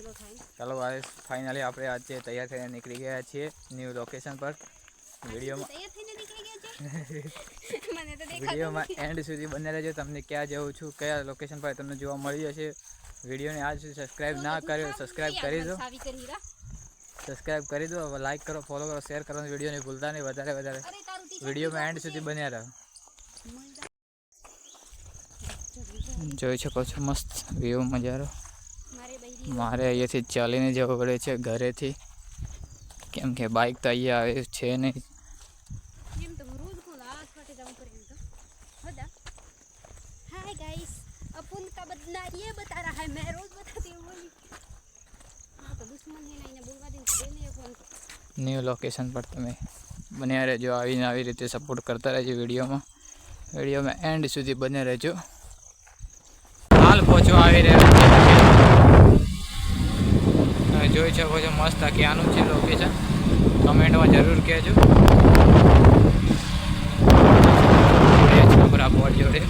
ચલો guys finally આપણે આજે તૈયાર થઈને નીકળી ગયા છીએ ન્યૂ લોકેશન પર. વિડીયોમાં તૈયાર થઈને નીકળી ગયા છે. મને તો દેખાતું વિડીયોમાં એન્ડ સુધી બને રહેજો. તમને ક્યાં જવું છું કયા લોકેશન પર તમને જોવા મળી જશે વિડીયોને આજ સુધી સબસ્ક્રાઇબ ના કર્યો સબસ્ક્રાઇબ કરી દો. સબસ્ક્રાઇબ કરી દો. લાઈક કરો ફોલો કરો શેર કરો વિડીયોને ભૂલતા નહીં વધારે વધારે. વિડીયોમાં એન્ડ સુધી બન્યા રહો. જોઈ શકો છો મસ્ત વ્યૂ નજારો મારે અહીંયાથી ચાલીને જવું પડે છે ઘરેથી કેમ કે બાઇક તો અહીંયા આવે છે નહીં अपन का बदला ये बता रहा है मैं रोज बताती हूँ बोली तो दुश्मन है नहीं बोलवा दिन ન્યૂ લોકેશન પર તમે બન્યા રહેજો આવીને આવી રીતે સપોર્ટ કરતા રહેજો વિડીયોમાં વિડીયોમાં એન્ડ સુધી બને રહેજો હાલ પહોંચવા આવી રહ્યા તમે જોઈ શકો છો મસ્ત આ ક્યાંનું છે લોકેશન કમેન્ટમાં જરૂર કહેજો બે છોકરા બોર્ડ જોડે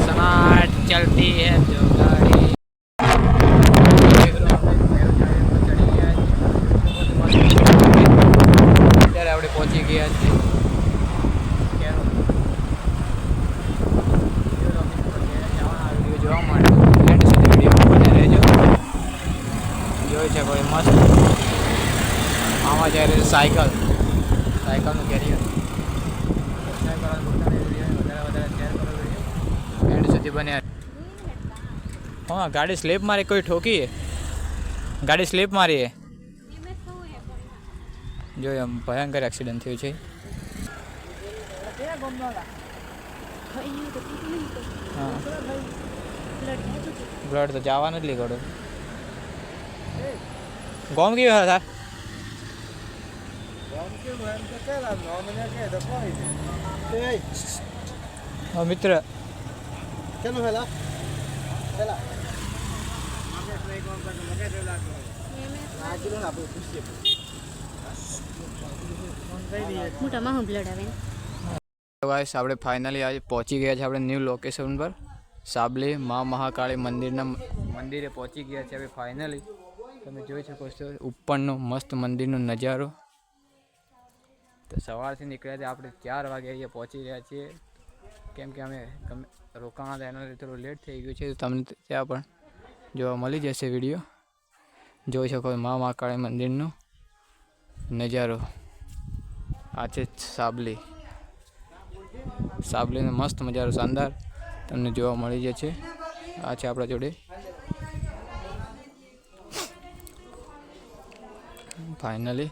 सनाट चलती है जो गाड़ी અત્યારે આપણે પહોંચી ગયા છીએ હોય મસ્ત. આમાં જ્યારે સાયકલ. સાયકલનું કેરિયર એન્ડ સુધી બન્યા હા ગાડી સ્લીપ મારી કોઈ ઠોકી ગાડી સ્લીપ મારી જો એમ ભયંકર એક્સિડન્ટ થયું છે. હા. બ્લડ તો જવાનું જ લીધો. ગોમ કેવું હતા હા મિત્ર મોટામાં હું બ્લડ આવે ગાઈસ આપણે ફાઇનલી આજે પહોંચી ગયા છે આપણે ન્યૂ લોકેશન પર. સાબલી મા મહાકાળી મંદિરના મંદિરે પહોંચી ગયા છે હવે ફાઇનલી તમે જોઈ શકો છો, ઉપરનો મસ્ત મંદિરનો નજારો. તો સવારથી નીકળ્યા હતા આપણે ચાર વાગે અહીંયા પહોંચી રહ્યા છીએ. કેમ કે અમે રોકાણા હતા, એના લીધે થોડું લેટ થઈ ગયું છે તમને ત્યાં પણ જોવા મળી જશે વીડિયો જોઈ શકો મા મહાકાળી મંદિરનો નજારો. આ છે સાબલી. સાબલીનો મસ્ત નજારો શાનદાર તમને જોવા મળી જશે. આ છે આપણા જોડે ફાઇનલી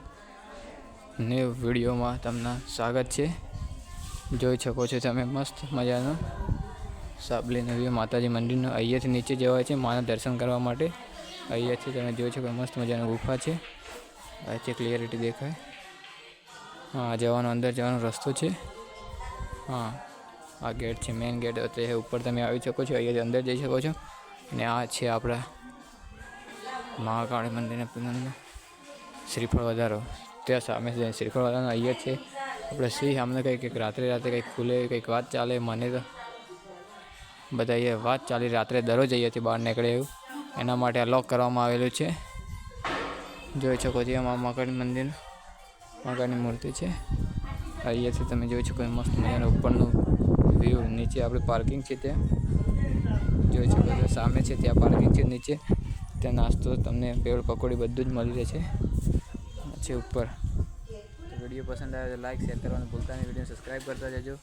ન્યૂ વિડીયોમાં તમને સ્વાગત છે. જોઈ શકો છો તમે મસ્ત મજાનો સાબલી નવી માતાજી મંદિરનો અહીંયાથી નીચે જવાય છે માના દર્શન કરવા માટે. અહીંયાથી તમે જોઈ શકો મસ્ત મજાની ગુફા છે. આ ક્લિયરિટી દેખાય. હા, જવાનો અંદર જવાનો રસ્તો છે. હા, આ ગેટ છે મેઇન ગેટ અત્યારે ઉપર તમે આવી શકો છો, અહીંયાથી અંદર જઈ શકો છો. અને આ છે આપણા મહાકાળી મંદિરના શ્રીફળ વધારો. ત્યાં સામે છે શ્રીફળ વધારો અહીંયા છે. આપણે સિંહ અમને કંઈક કંઈક રાત્રે રાત્રે કંઈક ખુલે, કંઈક વાત ચાલે, મને તો બધા અહીંયા વાત ચાલી રાત્રે દરરોજ અહીંયાથી બહાર નીકળે એવું. એના માટે આ લોક કરવામાં આવેલું છે. જોઈ શકો છો એમાં મહાકાળી મંદિર મકરની મૂર્તિ છે. અહીંયાથી તમે જોઈ શકો મસ્ત મજાનો ઉપરનું વ્યૂ નીચે આપણે પાર્કિંગ છે ત્યાં. જોઈ શકો છો સામે છે ત્યાં પાર્કિંગ છે, નીચે. ત્યાં નાસ્તો તમને પેડ પકોડી બધું જ મળી રહે છે છે ઉપર. વીડિયો પસંદ આવે તો લાઈક શેર કરવાનું ભૂલતા નહીં. વીડિયો સબસ્ક્રાઈબ કરતા જજો.